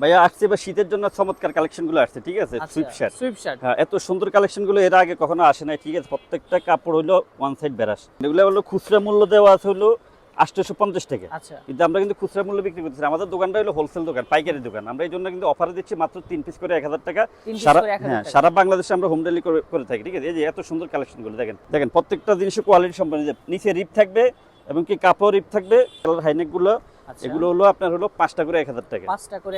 ভাইয়া আসছে বা শীতের জন্য চমৎকার কালেকশনগুলো আসছে ঠিক আছে? সুইপ শার্ট সুইপ শার্ট হ্যাঁ এত সুন্দর কালেকশনগুলো এর আগে কখনো আসে নাই ঠিক আছে? প্রত্যেকটা কাপড় হলো ওয়ান সাইড বেরাস। এগুলো হলো খুচরা মূল্য দেওয়া আছে হলো আটশোশো পঞ্চাশ টাকা। আচ্ছা। কিন্তু আমরা কিন্তু খুচরা মূল্য বিক্রি করতেছি আমাদের দোকানটা হলো হোলসেল দোকান পাইকারি দোকান। আমরা এই জন্য কিন্তু অফারে দিচ্ছি মাত্র তিন পিস করে এক হাজার টাকা। সারা হ্যাঁ সারা বাংলাদেশে আমরা হোম ডেলিভারি করে থাকি ঠিক আছে? এই যে এত সুন্দর কালেকশনগুলো দেখেন দেখেন প্রত্যেকটা জিনিসের কোয়ালিটি সম্পন্ন নিচে রিপ থাকবে এবং কি কাপড় রিপ থাকবে কালার হাইনেকগুলো। আচ্ছা এগুলো হলো আপনার হলো পাঁচটা করে এক হাজার টাকা।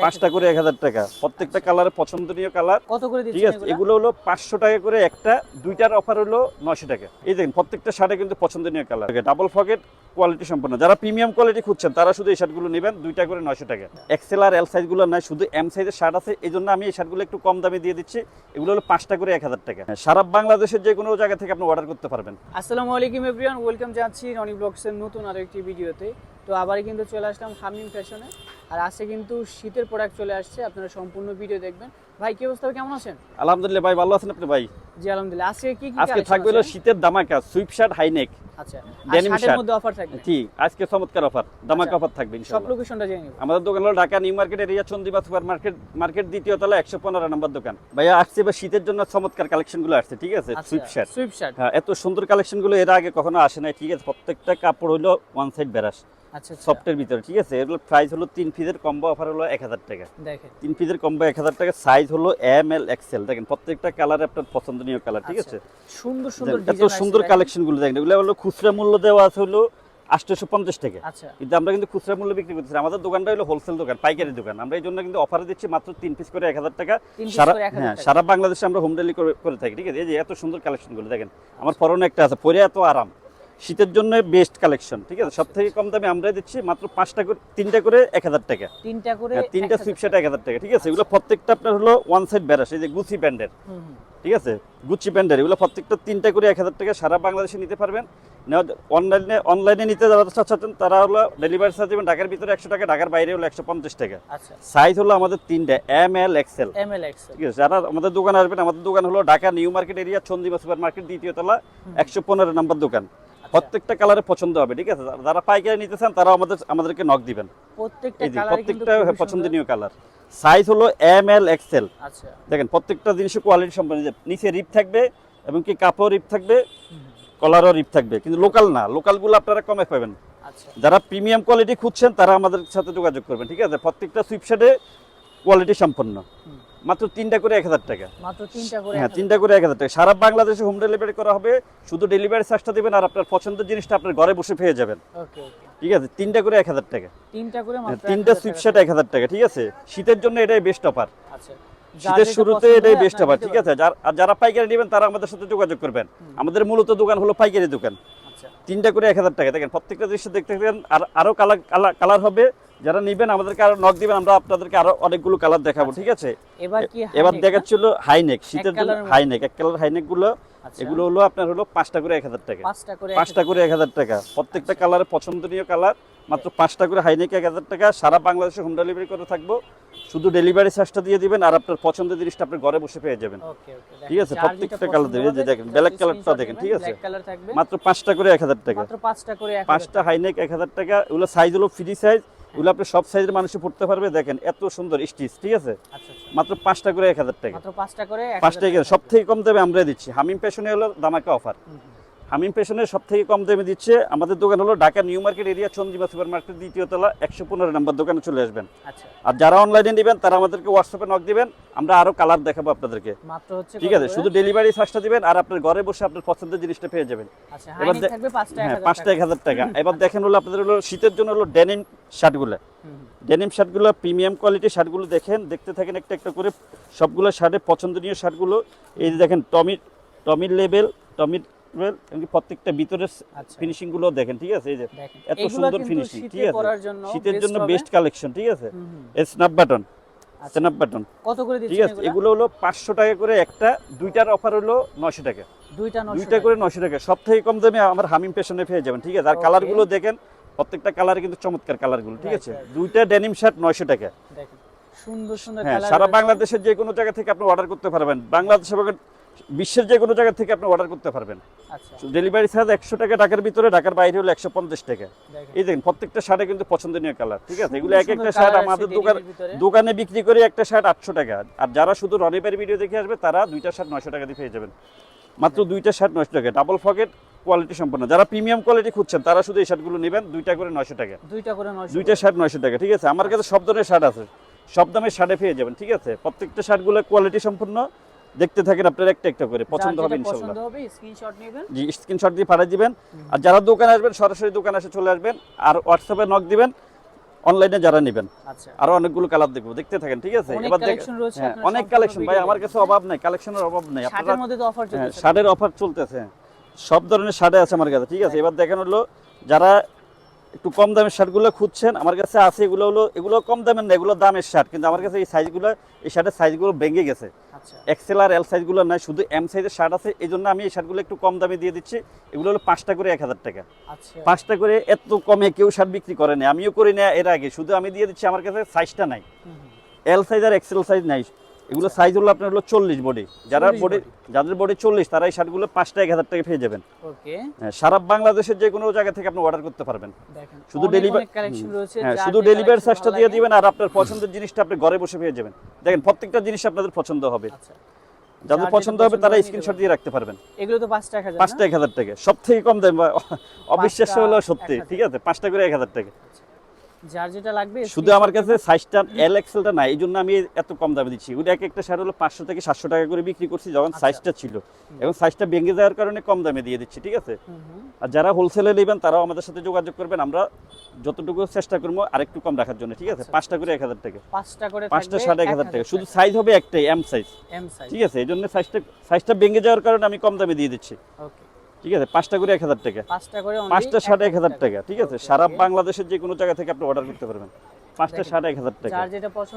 পাঁচটা করে এক হাজার টাকা। প্রত্যেকটা কালারে পছন্দনীয় কালার। কত করে ঠিক আছে এগুলো? হলো পাঁচশো টাকা করে একটা দুইটার অফার হলো নশো টাকা। এই দেখেন প্রত্যেকটা শার্টে কিন্তু পছন্দনীয় কালার। ডাবল ফকেট কোয়ালিটি সম্পন্ন। যারা প্রিমিয়াম কোয়ালিটি খুঁজছেন তারা শুধু এই শার্টগুলো নেবেন দুইটা করে নশো টাকা। এক্সেল আর এল সাইজগুলো নাই শুধু এম সাইজের শার্ট আছে এই জন্য আমি এই শার্টগুলো একটু কম দামে দিয়ে দিচ্ছি। এগুলো হলো পাঁচটা করে এক হাজার টাকা। সারা বাংলাদেশের যে কোনো জায়গা থেকে আপনি অর্ডার করতে পারবেন। আসসালামু আলাইকুম এভরিওয়ান ওয়েলকাম জানাচ্ছি রনি ব্লগসের নতুন আরও একটি ভিডিওতে। তো আবারই কিন্তু চলে আসলাম হামিম ফ্যাশনে আর আজকে কিন্তু শীতের প্রোডাক্ট চলে আসছে আপনারা সম্পূর্ণ ভিডিও দেখবেন। ভাই কি অবস্থা? কেমন আছেন? আলহামদুলিল্লাহ ভাই ভালো আছেন আপনি ভাই? জি আলহামদুলিল্লাহ। আজকে কি কি আজকে থাকবে হলো? শীতের দামাকা সুইপ শার্ট হাইনেক আচ্ছা আর denim শার্টের মধ্যে অফার থাকবে? ঠিক আজকে চমৎকার অফার দামাকা আচ্ছা। অফার থাকবে ইনশাআল্লাহ। সব লোকেশনটা জেনে নিব। আমাদের দোকান হলো Dhaka new market area Chandrima super market market দ্বিতীয় তলা একশো পনেরো নম্বর দোকান। ভাইয়া আসছে বা শীতের জন্য চমৎকার কালেকশনগুলো আসছে ঠিক আছে? সুইপ শার্ট সুইপ শার্ট হ্যাঁ এত সুন্দর কালেকশনগুলো এর আগে কখনো আসে নাই ঠিক আছে? প্রত্যেকটা কাপড় হলো ওয়ান সাইড বেরাস। আচ্ছা আচ্ছা। সফটের ভিতরে ঠিক আছে? এগুলো প্রাইস হলো তিন পিসের কম্বো অফার হলো এক হাজার টাকা। দেখেন। তিন পিসের কম্বো এক হাজার টাকা সাইজ হলো এম এল এক্সেল দেখেন প্রত্যেকটা কালার আপনার পছন্দনীয় কালার ঠিক আচ্ছা, আছে? সুন্দর সুন্দর এত সুন্দর কালেকশনগুলো দেখেন এগুলো হলো খুচরা মূল্য দেওয়া আছে হলো আটশোশো পঞ্চাশ টাকা। আচ্ছা। কিন্তু আমরা কিন্তু খুচরা মূল্য বিক্রি করতেছি আমাদের দোকানটা হলো হোলসেল দোকান পাইকারি দোকান। আমরা এই জন্য কিন্তু অফারে দিচ্ছি মাত্র তিন পিস করে এক হাজার টাকা। সারা হ্যাঁ সারা বাংলাদেশে আমরা হোম ডেলিভারি করে করে থাকি ঠিক আছে? এই যে এত সুন্দর কালেকশনগুলো দেখেন। আমার পরনে একটা আছে পরে এত আরাম। শীতের জন্য বেস্ট কালেকশন ঠিক আছে? সব থেকে কম দামে আমরা দিচ্ছি মাত্র পাঁচটা করে তিনটা করে এক হাজার টাকা। তিনটা করে হ্যাঁ, তিনটা 1000 সুইপশাট এক হাজার টাকা ঠিক আছে? এগুলো প্রত্যেকটা আপনার হলো ওয়ান সাইড ব্যারাস এই যে গুচি ব্যান্ডের। ঠিক আছে? গুচি ব্যান্ডের এগুলো প্রত্যেকটা তিনটা করে এক হাজার টাকা সারা বাংলাদেশে নিতে পারবেন। অনলাইনে অনলাইনে নিতে যারা চাচ্ছেন তারা হলো ডেলিভারি চার্জ দেবেন ঢাকার ভিতরে একশো টাকা ঢাকার বাইরে হলো একশো পঞ্চাশ টাকা। আচ্ছা। সাইজ হলো আমাদের তিনটা M L XL M L X ঠিক আছে? যারা আমাদের দোকানে আসবেন আমাদের দোকান হলো Dhaka new market area Chandrima super market দ্বিতীয় তলা একশো পনেরো নম্বর দোকান। আচ্ছা। প্রত্যেকটা কালারে পছন্দ হবে ঠিক আছে? যারা পাইকারি নিতে চান তারা আমাদের আমাদেরকে নক দিবেন। প্রত্যেকটা প্রত্যেকটা পছন্দনীয় কালার সাইজ হলো এম এল এক্সেল আচ্ছা। দেখেন প্রত্যেকটা জিনিসের কোয়ালিটি সম্পন্ন নিচে রিপ থাকবে এবং কি কাপড় রিপ থাকবে কলারও রিপ থাকবে। কিন্তু লোকাল না লোকালগুলো আপনারা কমে পাবেন। আচ্ছা। যারা প্রিমিয়াম কোয়ালিটি খুঁজছেন তারা আমাদের সাথে যোগাযোগ করবেন ঠিক আছে? প্রত্যেকটা সুইপশাটে কোয়ালিটি সম্পন্ন। মাত্র তিনটা করে এক হাজার টাকা। মাত্র তিনটা করে হ্যাঁ তিনটা করে এক হাজার টাকা। সারা বাংলাদেশে হোম ডেলিভারি করা হবে শুধু ডেলিভারি চার্জটা দেবেন আর আপনার পছন্দের জিনিসটা আপনার ঘরে বসে পেয়ে যাবেন। ঠিক আছে? তিনটা করে এক হাজার টাকা। তিনটা করে তিনটা 1000 সুইপশাট এক হাজার টাকা ঠিক আছে? শীতের জন্য এটাই বেস্ট অফার আচ্ছা। শীতের শুরুতে এটাই বেস্ট অফার ঠিক আছে? যার- আর যারা পাইকারি নেবেন তারা আমাদের সাথে যোগাযোগ করবেন। আমাদের মূলত দোকান হলো পাইকারি দোকান। আচ্ছা। তিনটা করে এক হাজার টাকা। দেখেন প্রত্যেকটা দৃশ্য দেখতে থাকেন আর আরও কালার কালার হবে। যারা নিবেন আমাদেরকে আরও নক দিবেন আমরা আপনাদেরকে আরও অনেকগুলো কালার দেখাবো ঠিক আছে? এবার কি দেখাচ্ছিল হাইনেক শীতের জন্য হাইনেক এক কালার হাইনেকগুলো আচ্ছা, এগুলো হলো আপনার হলো পাঁচটা করে এক হাজার টাকা। পাঁচটা করে এক হাজার টাকা। প্রত্যেকটা কালারে পছন্দনীয় কালার মাত্র পাঁচটা করে হাইনেক এক হাজার টাকা। সারা বাংলাদেশে হোম ডেলিভারি করে থাকব। শুধু ডেলিভারি চার্জটা দিয়ে দিবেন আর আপনার পছন্দের জিনিসটা আপনি ঘরে বসে পেয়ে যাবেন। ঠিক আছে, প্রত্যেকটা কালার দেবে, যে দেখেন, black কালারটা দেখেন, ঠিক আছে? ব্ল্যাক মাত্র পাঁচটা করে এক হাজার টাকা পাঁচটা করে 1000 হাইনেক এক হাজার টাকা। এগুলো সাইজ হলো ফ্রি সাইজ ওগুলো আপনি সব সাইজের মানুষই পড়তে পারবে দেখেন এত সুন্দর স্টিচ ঠিক আছে? আচ্ছা আচ্ছা। মাত্র পাঁচটা করে এক হাজার টাকা। মাত্র পাঁচটা করে পাঁচটা সব থেকে কম দামে আমরা দিচ্ছি। হামিম পেশনে হলো দামাকে অফার। হামিম পেশনের সব থেকে কম দামে দিচ্ছে। আমাদের দোকান হলো Dhaka new market area Chandrima super market দ্বিতীয় তলা একশো পনেরো নম্বর দোকানে চলে আসবেন। আচ্ছা। আর যারা অনলাইনে নেবেন তারা আমাদেরকে হোয়াটসঅ্যাপে নক দিবেন আমরা আরও কালার দেখাবো আপনাদেরকে। ঠিক আছে? শুধু ডেলিভারি চার্জটা দিবেন আর আপনার ঘরে বসে আপনার পছন্দের জিনিসটা পেয়ে যাবেন। আচ্ছা এবার হ্যাঁ পাঁচটা এক হাজার টাকা। এবার দেখেন হলো আপনাদের হলো শীতের জন্য হলো ডেনিম শার্টগুলো। ডেনিম শার্টগুলো প্রিমিয়াম কোয়ালিটির শার্টগুলো দেখেন দেখতে থাকেন একটা একটা করে। সবগুলো শার্টের পছন্দনীয় শার্টগুলো এই যে দেখেন টমির টমির লেভেল টমির লেভেল এমনকি প্রত্যেকটা ভিতরের আচ্ছা। ফিনিশিংগুলো দেখেন ঠিক আছে? এই যে এত সুন্দর ফিনিশিং ঠিক আছে? শীতের জন্য বেস্ট কালেকশন ঠিক আছে। স্ন্যাপ বাটন আচ্ছা। স্ন্যাপ বাটন কত করে ঠিক আছে এগুলো? হলো পাঁচশো টাকা করে একটা দুইটার অফার হলো নশো টাকা। দুইটা 900 দুইটা করে নশো টাকা। সব থেকে কম দামে আমার হামিম পেশনে পেয়ে যাবেন ঠিক আছে? আর Okay. কালারগুলো দেখেন প্রত্যেকটা কালার কিন্তু চমৎকার কালারগুলো ঠিক আছে? দুইটা ডেনিম শার্ট নয়শো টাকা। দেখেন সুন্দর সুন্দর হ্যাঁ কালার সারা বাংলাদেশের যে কোনো জায়গা থেকে আপনি অর্ডার করতে পারবেন। বাংলাদেশ এবং বিশ্বের যে কোনো জায়গা থেকে আপনি অর্ডার করতে পারবেন। আচ্ছা। ডেলিভারি চার্জ একশো টাকা ঢাকার ভিতরে ঢাকার বাইরে হলো একশো পঞ্চাশ টাকা। এই দেখেন প্রত্যেকটা শার্টে কিন্তু পছন্দনীয় কালার ঠিক আছে? এগুলো এক একটা শার্ট আমাদের দোকান দোকানে বিক্রি করে একটা শার্ট আটশো টাকা। আর যারা শুধু রনিবের ভিডিও দেখে আসবে তারা দুইটা শার্ট নয়শো টাকা দিয়ে পেয়ে যাবেন। মাত্র দুইটা শার্ট নয়শো টাকা। ডাবল পকেট কোয়ালিটি সম্পন্ন। যারা প্রিমিয়াম কোয়ালিটি খুঁজছেন তারা শুধু এই শার্টগুলো নেবেন দুইটা করে নয়শো টাকা। দুইটা করে দুইটা শার্ট নয়শো টাকা ঠিক আছে? আমার কাছে সব ধরনের শার্ট আছে। সব দামের শার্টে পেয়ে যাবেন ঠিক আছে? প্রত্যেকটা শার্টগুলো কোয়ালিটি সম্পূর্ণ দেখতে থাকেন আপনারা একটা একটা করে পছন্দ হবে হবে স্ক্রিনশট নেবেন। জি স্ক্রিনশট দিয়ে পাঠিয়ে দিবেন। আর যারা দোকানে আসবেন সরাসরি দোকানে এসে চলে আসবেন আর হোয়াটসঅ্যাপে নক দিবেন অনলাইনে যারা নেবেন। আচ্ছা। আরও অনেকগুলো কালার দেখব দেখতে থাকেন ঠিক আছে? এবার হ্যাঁ, অনেক কালেকশন ভাই আমার কাছে অভাব নাই কালেকশনের অভাব নাই। শার্টের মধ্যে তো অফার হ্যাঁ, চলছে শার্টের অফার চলতেছে। সব ধরনের শার্টে আছে আমার কাছে ঠিক আছে? এবার দেখেন হলো যারা একটু কম দামের শার্টগুলো খুঁজছেন আমার কাছে আছে এগুলো হলো এগুলো কম দামের না এগুলো দামের শার্ট কিন্তু আমার কাছে এই সাইজগুলো এই শার্টের সাইজগুলো ভেঙে গেছে। আচ্ছা। এক্সেল আর এল সাইজগুলো নাই শুধু এম সাইজের শার্ট আছে এই জন্য আমি এই শার্টগুলো একটু কম দামে দিয়ে দিচ্ছি এগুলো হলো পাঁচটা করে এক হাজার টাকা। আচ্ছা। পাঁচটা করে এত কমে কেউ শার্ট বিক্রি করে না আমিও করি না এর আগে শুধু আমি দিয়ে দিচ্ছি আমার কাছে সাইজটা নাই। এল সাইজ আর এক্সেল সাইজ নাই এগুলো সাইজ হলো আপনার হলো চল্লিশ বডি যারা বডি যাদের বডি চল্লিশ তারা এই শার্টগুলো পাঁচটা এক হাজার টাকা পেয়ে যাবেন। ওকে। হ্যাঁ, সারা বাংলাদেশের যে কোনো জায়গা থেকে আপনি অর্ডার করতে পারবেন। দেখেন শুধু ডেলিভারি অনেক কালেকশন রয়েছে হ্যাঁ শুধু ডেলিভারি চার্জটা দিয়ে দিবেন আর আপনার পছন্দের জিনিসটা আপনি ঘরে বসে পেয়ে যাবেন। দেখেন প্রত্যেকটা জিনিস আপনাদের পছন্দ হবে। আচ্ছা। যাদের পছন্দ হবে তারা স্ক্রিনশট দিয়ে রাখতে পারবেন। এগুলো তো পাঁচ টাকা যায় পাঁচটা এক হাজার টাকা। সব থেকে কম দাম অবিশ্বাস্য হলো সত্যি ঠিক আছে? পাঁচটা করে এক হাজার টাকা। যার যেটা লাগবে শুধু আমার কাছে সাইজটা এল এক্সেলটা নাই এই জন্য আমি এত কম দামে দিচ্ছি। ওটা এক একটা শার্ট হলো পাঁচশো থেকে সাতশো টাকা করে বিক্রি করছি যখন আচ্ছা। সাইজটা ছিল। এখন সাইজটা ভেঙে যাওয়ার কারণে কম দামে দিয়ে দিচ্ছি ঠিক আছে। আর যারা হোলসেলে নেবেন তারাও আমাদের সাথে যোগাযোগ করবেন। আমরা যতটুকু চেষ্টা করব আরেকটু কম রাখার জন্য ঠিক আছে? আচ্ছা, পাঁচটা করে এক হাজার টাকা। পাঁচটা করে পাঁচটা এক হাজার টাকা। শুধু সাইজ হবে একটাই এম সাইজ এম সাইজ ঠিক আছে? এই জন্য সাইজটা সাইজটা ভেঙে যাওয়ার কারণে আমি কম দামে দিয়ে দিচ্ছি। ওকে ঠিক আছে? পাঁচটা করে এক হাজার টাকা। পাঁচটা শার্ট এক হাজার টাকা ঠিক আছে? সারা বাংলাদেশের যে কোনো জায়গা থেকে আপনি অর্ডার করতে পারবেন। পাঁচটা শার্ট এক হাজার টাকা।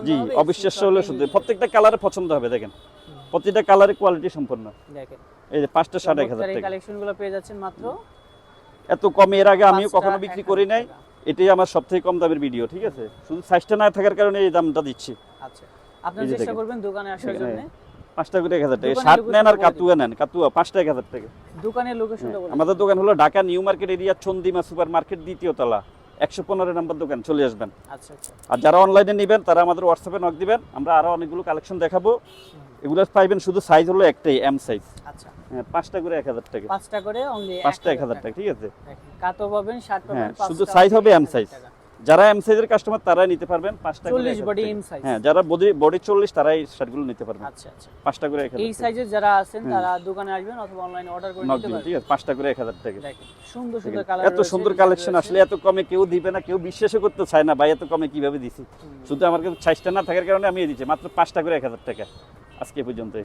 জি অবিশ্বাস্য হলে শুধু প্রত্যেকটা কালারে পছন্দ হবে দেখেন। প্রতিটা কালারে কোয়ালিটি সম্পন্ন। এই যে পাঁচটা শার্ট এক হাজার টাকা। কালেকশনগুলো পেয়ে যাচ্ছেন মাত্র এত কমে এর আগে আমিও কখনো বিক্রি করি নাই। এটাই আমার সব থেকে কম দামের ভিডিও ঠিক আছে? শুধু সাইজটা না থাকার কারণে এই দামটা দিচ্ছি। আচ্ছা। আপনারা চেষ্টা করবেন দোকানে আসার জন্য। পাঁচটা করে এক হাজার টাকা। শার্ট নেন আর কাতুয়া নেন। কাতুয়া পাঁচটা এক হাজার টাকা। দোকানের লোকেশনটা বলুন আমাদের দোকান হলো Dhaka new market area Chandrima super market দ্বিতীয় তলা। একশো পনেরো নম্বর দোকান চলে আসবেন। আচ্ছা আচ্ছা। আর যারা অনলাইনে নেবেন তারা আমাদের হোয়াটসঅ্যাপে নক দিবেন। আমরা আরও অনেকগুলো কালেকশন দেখাবো। এগুলো পাইবেন শুধু সাইজ হলো একটাই এম সাইজ আচ্ছা। হ্যাঁ পাঁচটা করে এক হাজার টাকা। পাঁচটা করে অনলি পাঁচটা এক হাজার টাকা ঠিক আছে? কাতো পাবেন শার্ট পাবেন হ্যাঁ, শুধু size হবে। 1000 টাকা। যারা এম সাইজের কাস্টমার তারাই নিতে পারবেন। পাঁচটা করে 40 বডি এম সাইজ হ্যাঁ যারা বডি বডি চল্লিশ তারাই এই শার্টগুলো নিতে পারবেন। আচ্ছা আচ্ছা। পাঁচটা করে এই সাইজের যারা আছেন তারা দোকানে আসবেন অথবা অনলাইনে অর্ডার করে নিতে পারবেন ঠিক আছে পাঁচটা করে এক হাজার টাকা দেখেন সুন্দর সুন্দর কালার এত সুন্দর কালেকশন আসলে এত কমে কেউ দিবে না কেউ বিশ্বাসও করতে চায় না ভাই এত কমে কীভাবে দিছি? শুধু আমার কাছে সাইজটা না থাকার কারণে আমি দিচ্ছি মাত্র পাঁচটা করে এক হাজার টাকা আজকে পর্যন্ত